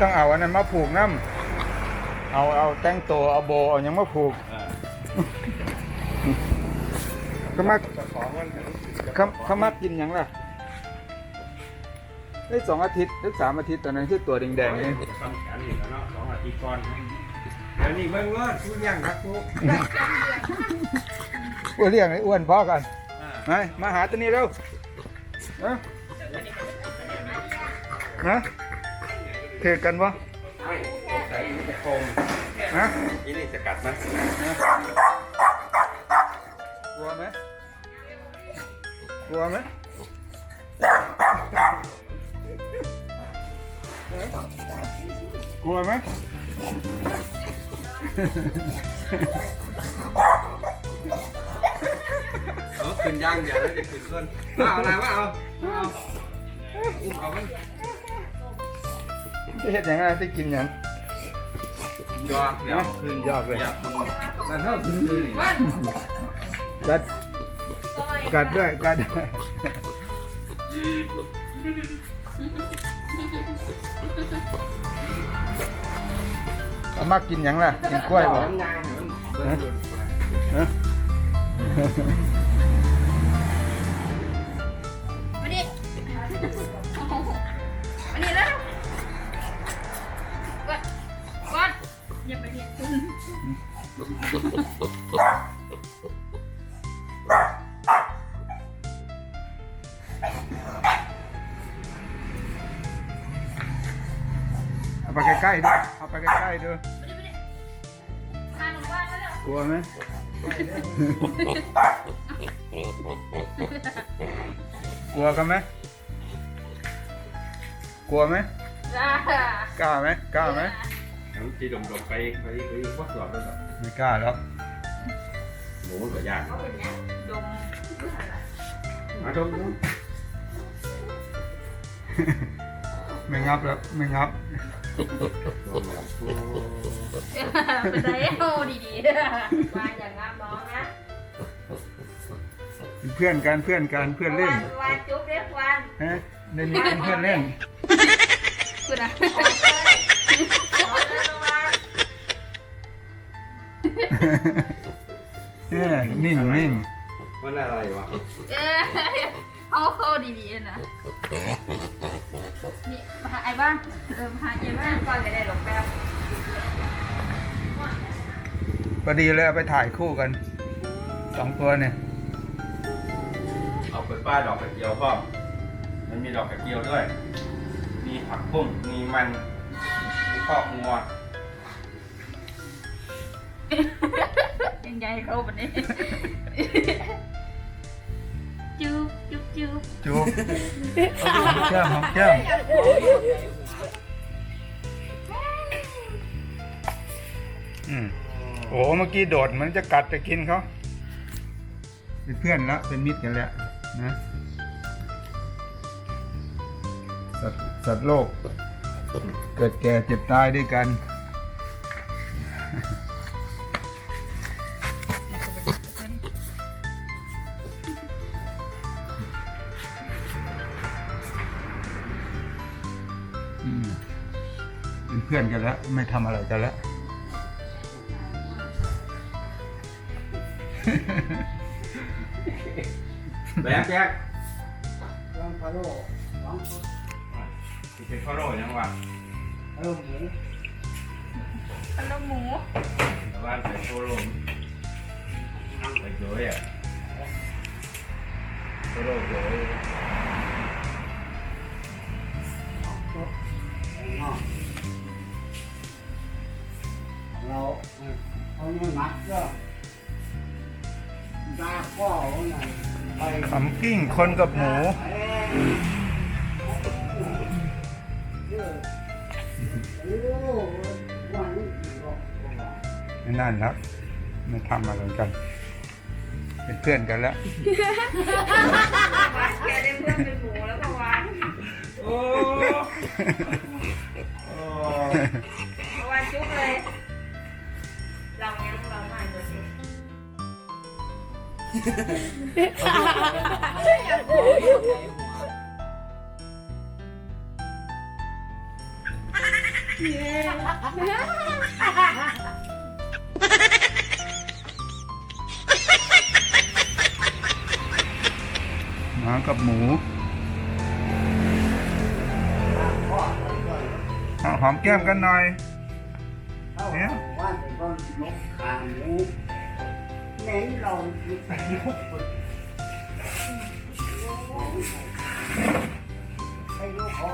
ต้องเอาอันนั้นมาผูกน้ำเอาเอาแต่งตัวเอาโบเอายังมาผูกเขามาเขมขาเขามากินยังล่ะได้สองอาทิตย์หรือสามอาทิตย์ตอนนั้นคือตัวแดงๆนี่ต้องแขนอีกแล้วเนาะสองอาทิตย์ก่อนเดี๋ยวนี้เบิ่งว่าทุกอย่างครับทุกอ้วนเรียกไอ้อ้วนพ่อกันมามาหาตัวนี้เร็วนะนะ เทกันวะไม่ใส่อีนี่จะโคมนะอีนี่จะกัดมันกลัวไหมกลัวไหมกลัวไหมเออขึ้นย่างเดี๋ยวแล้วจะขึ้นขึ้นเอาอะไรวะเอาเอาอุ้มเอามันจะ เห็ดยังไงจะกินหยังยอดเดี๋ยวขึ้นยอดเลยยอดนั่นเท่าขึ้นเลยกัดกัดด้วยกัดด้วยเอามากินหยังล่ะกินกล้วยบ่ เอาไปใกล้ๆดูเอาไปใกล้ๆดูมาดิมาดิทางหมู่บ้านแล้วเนี่ยกลัวไหมกลัวกันไหมกลัวไหมจ้ากล้าไหมกล้าไหมน้ำจีดมดมไปไปไปวัดสอบแล้วแบบ ไม่กล้าหรอกหมูมันก็ยากเขาเป็นเนี้ยดมมาดมดูไม่งับแล้วไม่งับดมแล้วโอ้เป็นไรโอ้ดีๆวานอย่างงามน้องนะเป็นเพื่อนกันเพื่อนกันเพื่อนเล่นวานวานจุ๊บเรียกวานฮะในนี้เป็นเพื่อนเล่นคุณอะ เนี่ยนิ่งนิ่งมันอะไรวะเอ้ยเขาเขาดีๆนะนี่มาหาไอ้บ้างเออมาหาไอ้บ้างก่อนจะได้หลงแป๊บพอดีเลยเอาไปถ่ายคู่กันสองตัวเนี่ย เอาไปป้าดอกกระเจียวพ่อมมันมีดอกกระเจียวด้วย มีผักบุ้งมีมันมีข้าวงัว ยังไงเขาแบบนี้จุ๊บจุ๊บจุ๊บจูบเอาหอมแก้มหอมแก้มอืมโอ้เมื่อกี้โดดเหมันจะกัดจะกินเขาเป็นเพื่อนแล้วเป็นมิตรกันแล้วนะสัตว์สัตว์โลก เกิดแก่เจ็บตายด้วยกัน เป็นเพื่อนกันแล้ว ไม่ทำอะไรกันแล้ว แบ๊กแจ๊กลองพะโล้ลองที่เป็นข้าวโรยยังวะพะโล้หมูขนมหมูแต่ว่าใส่ข้าวโรยใส่โจ้ยอะข้าวโรยโจ้ นื้อหมักก็ดาก็เอาหน่อยไปขำกิ้งคนกับหมูเอ้ยเออโอ้วันนี้ก็ก็ว่าไม่นั่นแล้วไม่ทำอะไรกัน เป็นเพื่อนกันแล้วแกได้เพื่อนเป็นหมูแล้วก็วานโอ้โอ้ หมากับหมูพ่อไปด้วยเอาหอมแก้มกันหน่อยเข้าว่าแต่ก็นกขางหมู เน้นเราอยู่ไปยุบให้ลูกพ่อ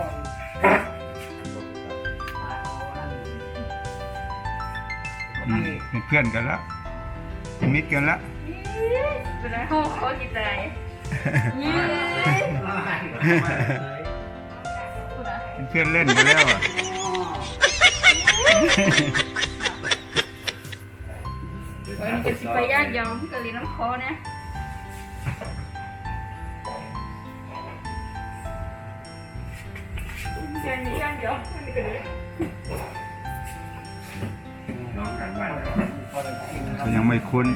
อืมเป็นเพื่อนกันละเป็นมิตรกันละเป็นไรเขาเขาจิตใจยี่เป็นเพื่อนเล่นกันแล้วอะเฮ้ย มันจะสิไปย่านยอมกะลีน้ำคอนี่ยย่านนี้ย่านยอมมันก็เลยน้องกันบ้านเขายังไม่คุ้น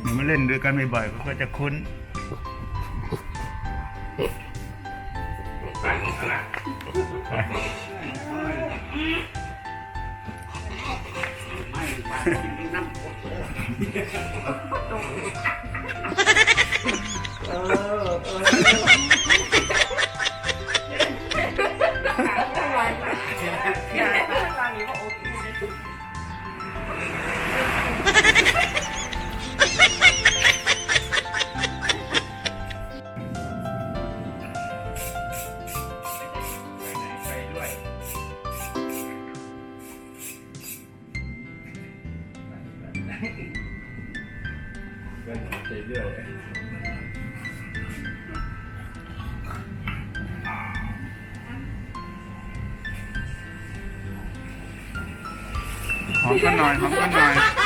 เดี๋ยวมาเล่นด้วยกันบ่อยๆก็จะคุ้น เไปเรื่อยหอมกันหน่อยหอมกันหน่อย